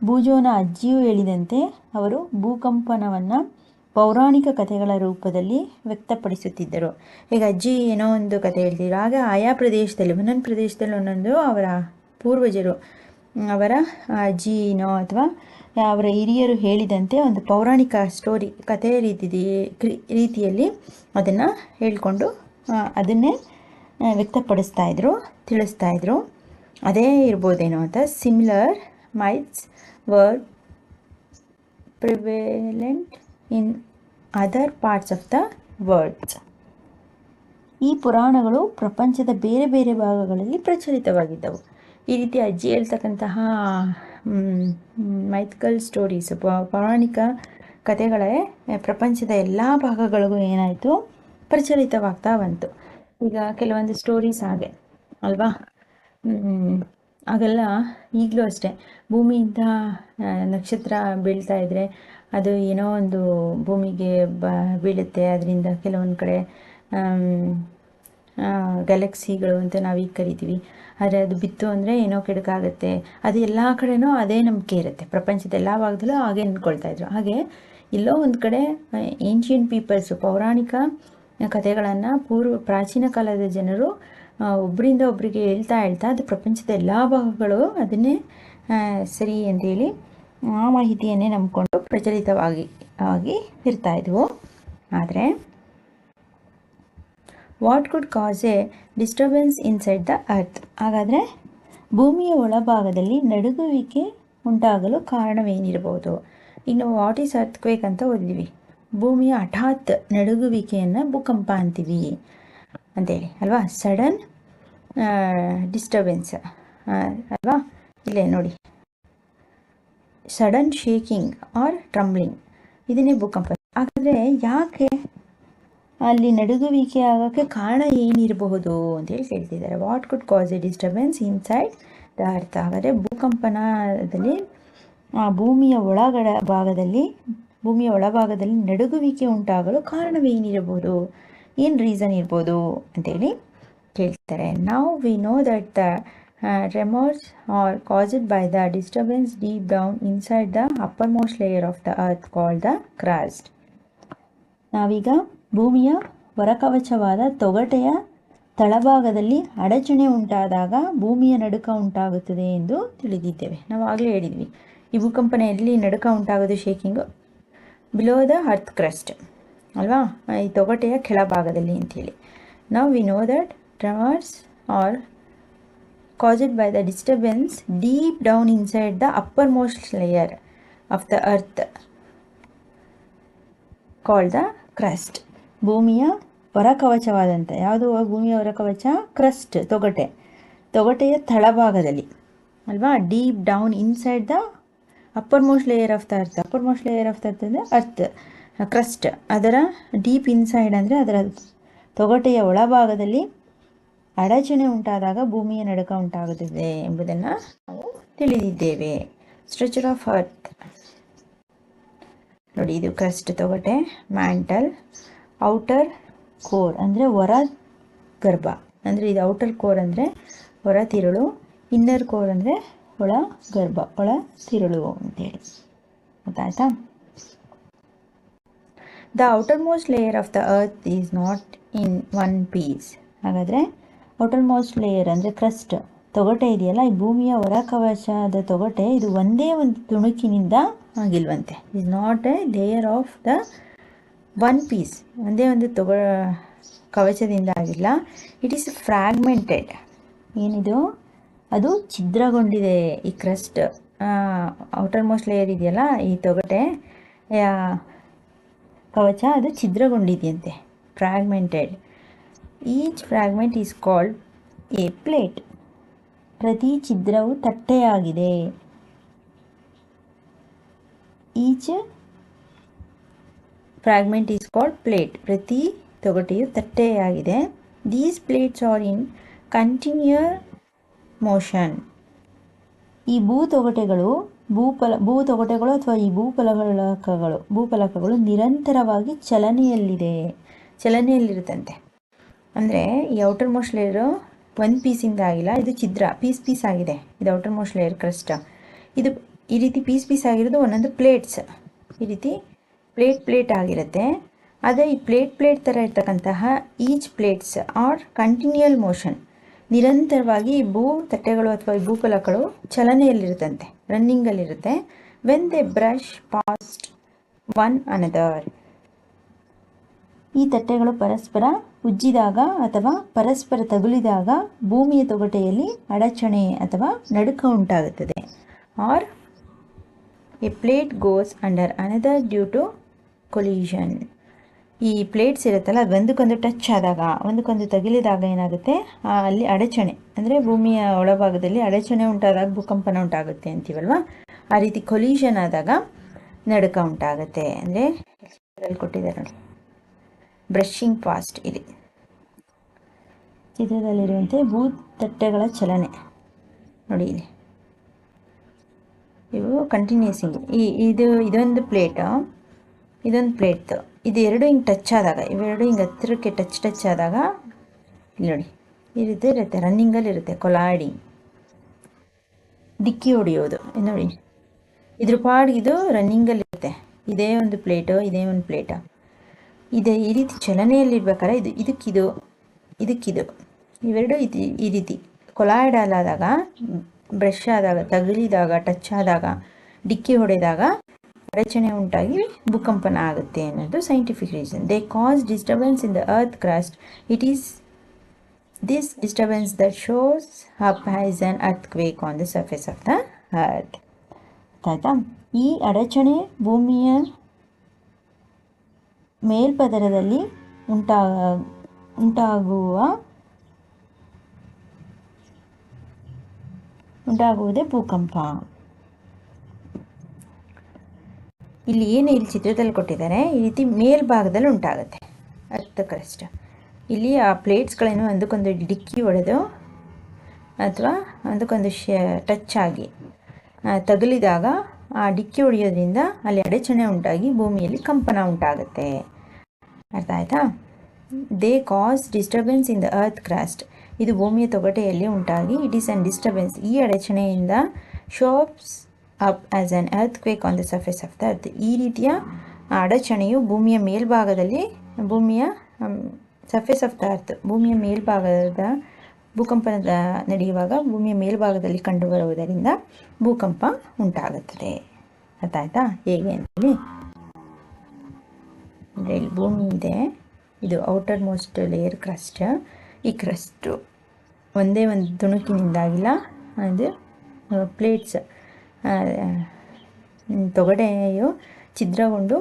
ಬೂಜೋನ ಅಜ್ಜಿಯು ಹೇಳಿದಂತೆ, ಅವರು ಭೂಕಂಪನವನ್ನು ಪೌರಾಣಿಕ ಕಥೆಗಳ ರೂಪದಲ್ಲಿ ವ್ಯಕ್ತಪಡಿಸುತ್ತಿದ್ದರು. ಈಗ ಅಜ್ಜಿ ಏನೋ ಒಂದು ಕಥೆ ಹೇಳ್ತಿದ್ರು. ಆಗ ಆಯಾ ಪ್ರದೇಶದಲ್ಲಿ ಒಂದೊಂದು ಪ್ರದೇಶದಲ್ಲಿ ಒಂದೊಂದು ಅವರ ಪೂರ್ವಜರು, ಅವರ ಅಜ್ಜಿನೋ ಅಥವಾ ಅವರ ಹಿರಿಯರು ಹೇಳಿದಂತೆ ಒಂದು ಪೌರಾಣಿಕ ಸ್ಟೋರಿ ಕಥೆಯ ರೀತಿ ರೀತಿಯಲ್ಲಿ ಅದನ್ನು ಹೇಳಿಕೊಂಡು ಅದನ್ನೇ ವ್ಯಕ್ತಪಡಿಸ್ತಾ ಇದ್ರು, ತಿಳಿಸ್ತಾ ಇದ್ರು. ಅದೇ ಇರ್ಬೋದೇನೋ ಅಂತ similar myths were prevalent in other parts of the worlds ಈ ಪುರಾಣಗಳು ಪ್ರಪಂಚದ ಬೇರೆ ಬೇರೆ ಭಾಗಗಳಲ್ಲಿ ಪ್ರಚಲಿತವಾಗಿದ್ದವು. ಈ ರೀತಿ ಅಜ್ಜಿ ಹೇಳ್ತಕ್ಕಂತಹ ಮೈಥಿಕಲ್ ಸ್ಟೋರೀಸ್ ಪೌರಾಣಿಕ ಕಥೆಗಳೇ ಪ್ರಪಂಚದ ಎಲ್ಲ ಭಾಗಗಳಿಗೂ ಏನಾಯಿತು ಪ್ರಚಲಿತವಾಗ್ತಾ ಬಂತು. ಈಗ ಕೆಲವೊಂದು ಸ್ಟೋರೀಸ್ ಹಾಗೆ, ಅಲ್ವಾ? ಆಗೆಲ್ಲ ಈಗಲೂ ಅಷ್ಟೇ. ಭೂಮಿಯಿಂದ ನಕ್ಷತ್ರ ಬೀಳ್ತಾ ಇದ್ದರೆ ಅದು ಏನೋ ಒಂದು ಭೂಮಿಗೆ ಬ ಬೀಳುತ್ತೆ. ಅದರಿಂದ ಕೆಲವೊಂದು ಕಡೆ ಗ್ಯಾಲಕ್ಸಿಗಳು ಅಂತ ನಾವೀಗ ಕರಿತೀವಿ. ಆದರೆ ಅದು ಬಿತ್ತು ಅಂದರೆ ಏನೋ ಕೆಡಕಾಗುತ್ತೆ. ಅದು ಎಲ್ಲ ಕಡೆನೂ ಅದೇ ನಂಬಿಕೆ ಇರುತ್ತೆ. ಪ್ರಪಂಚದ ಎಲ್ಲ ಭಾಗದಲ್ಲೂ ಹಾಗೆ ಅಂದ್ಕೊಳ್ತಾ ಇದ್ರು. ಹಾಗೆ ಎಲ್ಲೋ ಒಂದು ಕಡೆ ಏನ್ಷಿಯಂಟ್ ಪೀಪಲ್ಸು ಪೌರಾಣಿಕ ಕಥೆಗಳನ್ನು ಪೂರ್ವ, ಪ್ರಾಚೀನ ಕಾಲದ ಜನರು ಒಬ್ಬರಿಂದ ಒಬ್ಬರಿಗೆ ಹೇಳ್ತಾ ಹೇಳ್ತಾ ಅದು ಪ್ರಪಂಚದ ಎಲ್ಲ ಭಾಗಗಳು ಅದನ್ನೇ ಸರಿ ಅಂತೇಳಿ ಆ ಮಾಹಿತಿಯನ್ನೇ ನಂಬಿಕೊಂಡು ಪ್ರಚಲಿತವಾಗಿ, ಆಗಿ ಇರ್ತಾ ಇದ್ವು. ಆದರೆ what could cause a disturbance inside the earth ಹಾಗಾದರೆ, ಭೂಮಿಯ ಒಳಭಾಗದಲ್ಲಿ ನಡುಗುವಿಕೆ ಉಂಟಾಗಲು ಕಾರಣವೇನಿರಬಹುದು? ಇನ್ನು ವಾಟ್ ಈಸ್ ಅರ್ತ್ ಕ್ವೇಕ್ ಅಂತ ಓದಿದ್ವಿ. ಭೂಮಿಯ ಹಠಾತ್ ನಡುಗುವಿಕೆಯನ್ನು ಭೂಕಂಪ ಅಂತೀವಿ ಅಂತೇಳಿ, ಅಲ್ವಾ? ಸಡನ್ ಡಿಸ್ಟರ್ಬೆನ್ಸ್ ಅಲ್ವಾ? ಇಲ್ಲೇ ನೋಡಿ. ಸಡನ್ ಶೇಕಿಂಗ್ ಆರ್ ಟ್ರಂಬ್ಲಿಂಗ್ ಇದನ್ನೇ ಭೂಕಂಪ. ಹಾಗಾದರೆ ಯಾಕೆ ಅಲ್ಲಿ ನಡುಗುವಿಕೆ ಆಗೋಕ್ಕೆ ಕಾರಣ ಏನಿರಬಹುದು ಅಂತೇಳಿ ಕೇಳ್ತಿದ್ದಾರೆ. What could cause a disturbance inside the earth ಹಾಗಾದರೆ ಭೂಕಂಪನದಲ್ಲಿ ಭೂಮಿಯ ಒಳಗಡೆ ಭಾಗದಲ್ಲಿ, ಭೂಮಿಯ ಒಳಭಾಗದಲ್ಲಿ ನಡುಗುವಿಕೆ ಉಂಟಾಗಲು ಕಾರಣವೇನಿರಬಹುದು ಏನು ರೀಸನ್ ಇರ್ಬೋದು ಅಂತೇಳಿ ಕೇಳ್ತಾರೆ ನಾವು we know that the tremors are caused by the the deep down inside the uppermost layer of the earth call the crust ನಾವೀಗ ಭೂಮಿಯ ಹೊರಕವಚವಾದ ತೊಗಟೆಯ ತಳಭಾಗದಲ್ಲಿ ಅಡಚಣೆ ಉಂಟಾದಾಗ ಭೂಮಿಯ ನಡುಕ ಉಂಟಾಗುತ್ತದೆ ಎಂದು ತಿಳಿದಿದ್ದೇವೆ. ನಾವು ಆಗಲೇ ಹೇಳಿದ್ವಿ. ಈ ಭೂಕಂಪನ ಎಲ್ಲಿ ನಡುಕ ಉಂಟಾಗೋದು shaking below the earth crust ಅಲ್ವಾ? ಈ ತೊಗಟೆಯ ಕೆಳಭಾಗದಲ್ಲಿ ಅಂತೇಳಿ. ನಾವು we know that tremors are caused by the disturbance deep down inside the uppermost layer of the earth, called the crust. ಭೂಮಿಯ ಹೊರಕವಚವಾದಂಥ ಯಾವುದು? ಭೂಮಿಯ ಹೊರಕವಚ? ಕ್ರಸ್ಟ್ ತೊಗಟೆ. ತೊಗಟೆಯ ತಳಭಾಗದಲ್ಲಿ, ಅಲ್ವಾ? Deep down inside the uppermost layer of the earth uppermost layer of the earth ಅಂದರೆ earth crust ಅದರ deep inside ಅಂದರೆ ಅದರ ತೊಗಟೆಯ ಒಳಭಾಗದಲ್ಲಿ ಅಡಚಣೆ ಉಂಟಾದಾಗ ಭೂಮಿಯ ನಡುಕ ಉಂಟಾಗುತ್ತದೆ ಎಂಬುದನ್ನು ನಾವು ತಿಳಿದಿದ್ದೇವೆ. ಸ್ಟ್ರಚರ್ ಆಫ್ ಅರ್ತ್ ನೋಡಿ, ಇದು ಕ್ರಸ್ಟ್ ತೊಗಟೆ ಮ್ಯಾಂಟಲ್ ಔಟರ್ ಕೋರ್ ಅಂದರೆ ಹೊರ ಗರ್ಭ. ಅಂದರೆ ಇದು ಔಟರ್ ಕೋರ್ ಅಂದರೆ ಹೊರ ತಿರುಳು ಇನ್ನರ್ ಕೋರ್ ಅಂದರೆ ಒಳ ಗರ್ಭ, ಒಳ ತಿರುಳು ಅಂತೇಳಿ. ಗೊತ್ತಾಯ್ತಾ? The outermost layer of the earth is not in one piece ಹಾಗಾದರೆ ಔಟರ್ ಮೋಸ್ಟ್ ಲೇಯರ್ ಅಂದರೆ ಕ್ರಸ್ಟ್ ತೊಗಟೆ ಇದೆಯಲ್ಲ, ಈ ಭೂಮಿಯ ಹೊರ ಕವಚದ ತೊಗಟೆ, ಇದು ಒಂದೇ ಒಂದು ತುಣುಕಿನಿಂದ ಆಗಿಲ್ವಂತೆ. Is not a layer of the one piece ಒಂದೇ ಒಂದು ತೊಗ, ಕವಚದಿಂದ ಆಗಿಲ್ಲ. ಇಟ್ ಈಸ್ ಫ್ರ್ಯಾಗ್ಮೆಂಟೆಡ್ ಏನಿದು? ಅದು ಛಿದ್ರಗೊಂಡಿದೆ ಈ ಕ್ರಸ್ಟ್ ಔಟರ್ ಮೋಸ್ಟ್ ಲೇಯರ್ ಇದೆಯಲ್ಲ, ಈ ತೊಗಟೆ ಕವಚ ಅದು ಛಿದ್ರಗೊಂಡಿದೆಯಂತೆ. Fragmented each fragment is called a plate ಪ್ರತಿ ಛಿದ್ರವು ತಟ್ಟೆಯಾಗಿದೆ. Each fragment is called plate ಪ್ರತಿ ತೊಗಟೆಯು ತಟ್ಟೆಯಾಗಿದೆ. These plates are in continual motion ಈ ಭೂ ತೊಗಟೆಗಳು ಭೂಫಲ ಭೂ ತೊಗಟೆಗಳು ಅಥವಾ ಈ ಭೂಫಲಕಗಳು ಭೂಫಲಕಗಳು ನಿರಂತರವಾಗಿ ಚಲನೆಯಲ್ಲಿದೆ. ಚಲನೆಯಲ್ಲಿರುತ್ತಂತೆ. ಅಂದರೆ ಈ ಔಟರ್ ಮೋಸ್ಟ್ ಲೇಯರು ಒಂದು ಪೀಸಿಂದ ಆಗಿಲ್ಲ, ಇದು ಚಿದ್ರ ಪೀಸ್ ಪೀಸ್ ಆಗಿದೆ. ಇದು ಔಟರ್ ಮೋಸ್ಟ್ ಲೇಯರ್ ಕ್ರಸ್ಟ್ ಇದು ಈ ರೀತಿ ಪೀಸ್ ಪೀಸ್ ಆಗಿರೋದು ಒಂದೊಂದು ಪ್ಲೇಟ್ಸ್ ಈ ರೀತಿ ಪ್ಲೇಟ್ ಪ್ಲೇಟ್ ಆಗಿರುತ್ತೆ. ಅದೇ ಈ ಪ್ಲೇಟ್ ಪ್ಲೇಟ್ ಥರ ಇರ್ತಕ್ಕಂತಹ each plates are continual motion ನಿರಂತರವಾಗಿ ಈ ಭೂ ತಟ್ಟೆಗಳು ಅಥವಾ ಈ ಭೂಫಲಕಗಳು ಚಲನೆಯಲ್ಲಿರುತ್ತಂತೆ ರನ್ನಿಂಗಲ್ಲಿರುತ್ತೆ when they brush past one another ಈ ತಟ್ಟೆಗಳು ಪರಸ್ಪರ ಉಜ್ಜಿದಾಗ ಅಥವಾ ಪರಸ್ಪರ ತಗುಲಿದಾಗ ಭೂಮಿಯ ತೊಗಟೆಯಲ್ಲಿ ಅಡಚಣೆ ಅಥವಾ ನಡುಕ ಉಂಟಾಗುತ್ತದೆ. Or a plate goes under another due to collusion ಈ ಪ್ಲೇಟ್ಸ್ ಇರುತ್ತಲ್ಲ ಒಂದಕ್ಕೊಂದು ಟಚ್ ಆದಾಗ ಒಂದಕ್ಕೊಂದು ತಗುಲಿದಾಗ ಏನಾಗುತ್ತೆ? ಅಲ್ಲಿ ಅಡಚಣೆ, ಅಂದರೆ ಭೂಮಿಯ ಒಳಭಾಗದಲ್ಲಿ ಅಡಚಣೆ ಉಂಟಾದಾಗ, ಭೂಕಂಪನ ಉಂಟಾಗುತ್ತೆ ಅಂತೀವಲ್ವ? ಆ ರೀತಿ ಕೊಲ್ಯೂಷನ್ ಆದಾಗ ನಡುಕ ಉಂಟಾಗುತ್ತೆ. ಅಂದರೆ ಕೊಟ್ಟಿದ್ದಾರೆ ನೋಡಿ. ಬ್ರಷಿಂಗ್ ಫಾಸ್ಟ್ ಇದೆ. ಚಿತ್ರದಲ್ಲಿರುವಂತೆ ಭೂ ತಟ್ಟೆಗಳ ಚಲನೆ. ನೋಡಿ ಇಲ್ಲಿ. ಇವು ಕಂಟಿನ್ಯೂಸಿಂಗ್ ಈ, ಇದು, ಇದೊಂದು ಪ್ಲೇಟು, ಇದೊಂದು ಪ್ಲೇಟ್. ಇದು ಎರಡು ಹಿಂಗೆ ಟಚ್ ಆದಾಗ ಇವೆರಡು ಹಿಂಗೆ ಹತ್ತಿರಕ್ಕೆ ಟಚ್ ಟಚ್ ಆದಾಗ, ಇಲ್ಲಿ ನೋಡಿ. ಈ ರೀತಿ ಇರುತ್ತೆ ರನ್ನಿಂಗಲ್ಲಿ ಇರುತ್ತೆ. ಕೊಲಾಡಿ. ಡಿಕ್ಕಿ ಹೊಡೆಯೋದು. ನೋಡಿ. ಇದ್ರ ಇದು ರನ್ನಿಂಗಲ್ಲಿರುತ್ತೆ ಇದೇ ಒಂದು ಪ್ಲೇಟು, ಇದೇ ಒಂದು ಪ್ಲೇಟು. ಇದೆ ಈ ರೀತಿ ಚಲನೆಯಲ್ಲಿರ್ಬೇಕಾದ್ರೆ ಇದು ಇದಕ್ಕಿದು ಇದಕ್ಕಿದು. ಇವೆರಡು ಇದು ಈ ರೀತಿ. ಕೊಲಾಯ್ಡಲ್ ಆದಾಗ ಬ್ರಷ್ ಆದಾಗ, ತಗುಲಿದಾಗ ಟಚ್ ಆದಾಗ, ಡಿಕ್ಕಿ ಹೊಡೆದಾಗ ಅಡಚಣೆ ಉಂಟಾಗಿ ಭೂಕಂಪನ ಆಗುತ್ತೆ ಅನ್ನೋದು scientific reason they cause disturbance in the earth crust it is this disturbance that shows up has an earthquake on the surface of the earth ಆಯ್ತಾ ಈ ಅಡಚಣೆ ಭೂಮಿಯ ಮೇಲ್ಪದರದಲ್ಲಿ ಉಂಟಾ, ಉಂಟಾಗುವ, ಉಂಟಾಗುವುದೇ ಭೂಕಂಪ. ಇಲ್ಲಿ ಏನು ಇಲ್ಲಿ ಚಿತ್ರದಲ್ಲಿ ಕೊಟ್ಟಿದ್ದಾರೆ? ಈ ರೀತಿ ಮೇಲ್ಭಾಗದಲ್ಲಿ ಉಂಟಾಗುತ್ತೆ. ಅರ್ಥ ಕಷ್ಟ. ಇಲ್ಲಿ ಆ ಪ್ಲೇಟ್ಸ್ಗಳೇನು ಒಂದಕ್ಕೊಂದು ಡಿಕ್ಕಿ ಹೊಡೆದು ಅಥವಾ ಒಂದಕ್ಕೊಂದು ಶ ಟಚ್ ಆಗಿ ತಗುಲಿದಾಗ ಆ ಡಿಕ್ಕಿ ಹೊಡೆಯೋದ್ರಿಂದ ಅಲ್ಲಿ ಅಡಚಣೆ ಉಂಟಾಗಿ ಭೂಮಿಯಲ್ಲಿ ಕಂಪನ ಉಂಟಾಗುತ್ತೆ. ಅರ್ಥ ಆಯ್ತಾ? They cause disturbance in the earth crust ಇದು ಭೂಮಿಯ ತೊಗಟೆಯಲ್ಲಿ ಉಂಟಾಗಿ ಇಟ್ ಈಸ್ ಅನ್ ಡಿಸ್ಟರ್ಬೆನ್ಸ್ ಈ ಅಡಚಣೆಯಿಂದ shops up as an earthquake on the surface of the earth ಈ ರೀತಿಯ ಅಡಚಣೆಯು ಭೂಮಿಯ ಮೇಲ್ಭಾಗದಲ್ಲಿ ಭೂಮಿಯ ಸರ್ಫೇಸ್ ಆಫ್ ದ ಅರ್ತ್ ಭೂಮಿಯ ಮೇಲ್ಭಾಗದ ಭೂಕಂಪನದ ನಡೆಯುವಾಗ ಭೂಮಿಯ ಮೇಲ್ಭಾಗದಲ್ಲಿ ಕಂಡುಬರುವುದರಿಂದ ಭೂಕಂಪ ಉಂಟಾಗುತ್ತದೆ. ಅರ್ಥ ಆಯ್ತಾ ಹೇಗೆ ಅಂತೇಳಿ ಅಂದರೆ ಇಲ್ಲಿ ಭೂಮಿ ಇದೆ. ಇದು ಔಟರ್ ಮೋಸ್ಟ್ ಲೇಯರ್ ಕ್ರಸ್ಟ್ ಈ ಕ್ರಸ್ಟು ಒಂದೇ ಒಂದು ತುಣುಕಿನಿಂದಾಗಿಲ್ಲ. ಅದು ಪ್ಲೇಟ್ಸ್ ತೊಗಡೆಯು ಛಿದ್ರಗೊಂಡು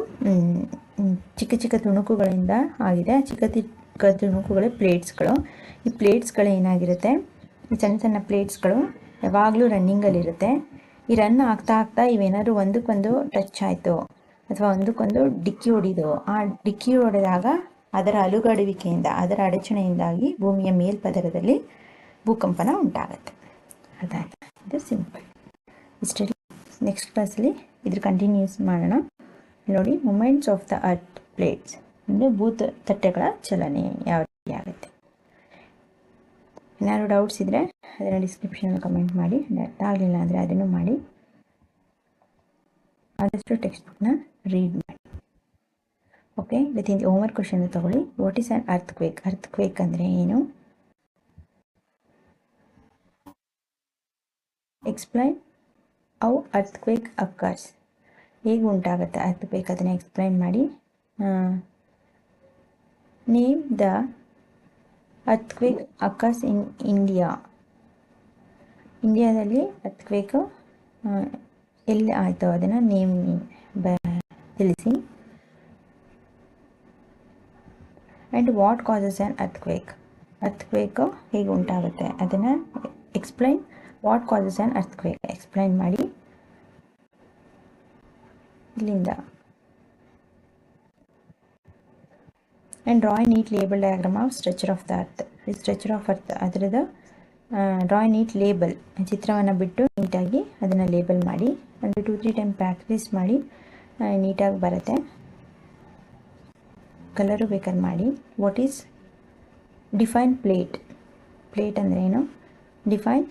ಚಿಕ್ಕ ಚಿಕ್ಕ ತುಣುಕುಗಳಿಂದ ಆಗಿದೆ. ಚಿಕ್ಕ ಚಿಕ್ಕ ತುಣುಕುಗಳೇ ಪ್ಲೇಟ್ಸ್ಗಳು ಈ ಪ್ಲೇಟ್ಸ್ಗಳೇನಾಗಿರುತ್ತೆ ಸಣ್ಣ ಸಣ್ಣ ಪ್ಲೇಟ್ಸ್ಗಳು ಯಾವಾಗಲೂ ರನ್ನಿಂಗಲ್ಲಿರುತ್ತೆ ಈ ರನ್ ಆಗ್ತಾ ಆಗ್ತಾ ಇವೇನಾದ್ರು ಒಂದಕ್ಕೊಂದು ಟಚ್ ಆಯಿತು. ಅಥವಾ ಒಂದಕ್ಕೊಂದು ಡಿಕ್ಕಿ ಹೊಡಿದು, ಆ ಡಿಕ್ಕಿ ಹೊಡೆದಾಗ ಅದರ ಅಲುಗಡುವಿಕೆಯಿಂದ, ಅದರ ಅಡಚಣೆಯಿಂದಾಗಿ ಭೂಮಿಯ ಮೇಲ್ಪದರದಲ್ಲಿ ಭೂಕಂಪನ ಉಂಟಾಗುತ್ತೆ. ಅದಾಯ್ತು. ಇದು ಸಿಂಪಲ್ ಇಷ್ಟೇ ನೆಕ್ಸ್ಟ್ ಕ್ಲಾಸಲ್ಲಿ ಇದ್ರ ಕಂಟಿನ್ಯೂಸ್ ಮಾಡೋಣ. ನೋಡಿ movements of the earth plates ಅಂದರೆ ಭೂತ ತಟ್ಟೆಗಳ ಚಲನೆ ಯಾವ ರೀತಿ ಆಗುತ್ತೆ? ಏನಾದ್ರು ಡೌಟ್ಸ್ ಇದ್ದರೆ ಅದನ್ನು ಡಿಸ್ಕ್ರಿಪ್ಷನ್ ಕಮೆಂಟ್ ಮಾಡಿ. ಅರ್ಥ ಆಗಲಿಲ್ಲ ಅಂದರೆ ಅದನ್ನು ಮಾಡಿ. ಆದಷ್ಟು ಟೆಕ್ಸ್ಟ್ ಬುಕ್ನ ರೀಡ್ ಮಾಡಿ. ಓಕೆ ಇವತ್ತಿನ ಹೋಮ್ವರ್ಕ್ ಕ್ವಶನ್ ತಗೊಳ್ಳಿ what is an earthquake earthquake ಅಂದರೆ ಏನು? Explain how earthquake occurs ಹೇಗೆ ಉಂಟಾಗುತ್ತೆ ಅರ್ತ್ ಕ್ವೇಕ್ ಅದನ್ನು ಎಕ್ಸ್ಪ್ಲೈನ್ ಮಾಡಿ. Name the earth occurs in India ಇಂಡಿಯಾದಲ್ಲಿ ಅರ್ಥ್ಕ್ವೇಕು ಎಲ್ಲಿ ಆಯಿತು ಅದನ್ನು ನೇಮ್ ತಿಳಿಸಿ. And what causes an earthquake earthquake ಹೇಗೆ ಉಂಟಾಗುತ್ತೆ? ಅದನ್ನು explain what causes an earthquake explain ಮಾಡಿ ಇಲ್ಲಿಂದ. Neat label diagram of structure of the earth ಈ ಸ್ಟ್ರೆಚರ್ ಆಫ್ ಅರ್ತ್ ಅದರದ್ದು ಡ್ರಾ ನೀಟ್ ಲೇಬಲ್ ಚಿತ್ರವನ್ನು ಬಿಟ್ಟು ನೀಟಾಗಿ ಅದನ್ನು ಲೇಬಲ್ ಮಾಡಿ ಅಂದರೆ ಟು ತ್ರೀ ಟೈಮ್ ಪ್ರಾಕ್ಟೀಸ್ ಮಾಡಿ ನೀಟಾಗಿ ಬರುತ್ತೆ. ಕಲರು ಬೇಕಾದ್ರೆ ಮಾಡಿ. What is define plate plate ಅಂದರೆ ಏನು? ಡಿಫೈನ್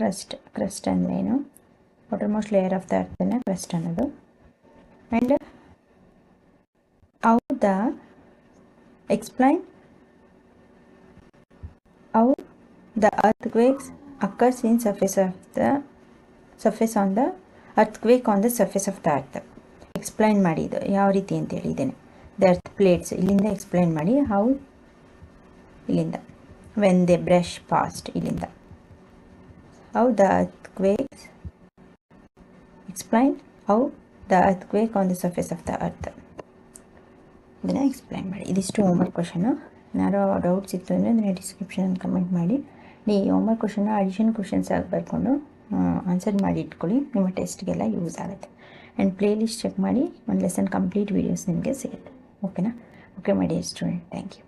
ಕ್ರಸ್ಟ್ ಕ್ರಸ್ಟ್ ಏನು outermost layer of the ಅರ್ಥನೆ ಕ್ರಸ್ಟ್ ಅನ್ನೋದು. And how the explain how the earthquakes occurs in surface of the surface on the earthquake on the surface of the earth explain ಮಾಡಿ ಇದು. ಯಾವ ರೀತಿ ಅಂತ ಹೇಳಿದ್ದೇನೆ the earth plates ಇಲ್ಲಿಂದ explain ಮಾಡಿ ಹೌ ಇಲ್ಲಿಂದ. ವೆನ್ ದೆ ಬ್ರಷ್ ಪಾಸ್ಟ್ ಇಲ್ಲಿಂದ. How the earthquake? Explain how the earthquake on the surface of the earth. ಇದನ್ನು ಎಕ್ಸ್ಪ್ಲೈನ್ ಮಾಡಿ. ಇದಿಷ್ಟು ಹೋಮ್ವರ್ಕ್ ಕ್ವಶನು ಯಾರೋ ಡೌಟ್ಸ್ ಇತ್ತು ಅಂದರೆ ಅದನ್ನು ಡಿಸ್ಕ್ರಿಪ್ಷನಲ್ಲಿ ಕಮೆಂಟ್ ಮಾಡಿ. ನೀ ಹೋಮ್ವರ್ಕ್ ಕ್ವಶನ್ನ ಅಡಿಷನ್ ಕ್ವಶನ್ಸ್ ಆಗಿ ಬರ್ಕೊಂಡು ಆನ್ಸರ್ ಮಾಡಿ ಇಟ್ಕೊಳ್ಳಿ. ನಿಮ್ಮ ಟೆಸ್ಟ್ಗೆಲ್ಲ ಯೂಸ್ ಆಗುತ್ತೆ. ಆ್ಯಂಡ್ ಪ್ಲೇ ಲಿಸ್ಟ್ ಚೆಕ್ ಮಾಡಿ, ಒಂದು ಲೆಸನ್ ಕಂಪ್ಲೀಟ್ ವೀಡಿಯೋಸ್ ನಿಮಗೆ ಸಿಗುತ್ತೆ. ಓಕೆನಾ ಓಕೆ ಮಾಡಿ ಸ್ಟೂಡೆಂಟ್ ಥ್ಯಾಂಕ್ ಯು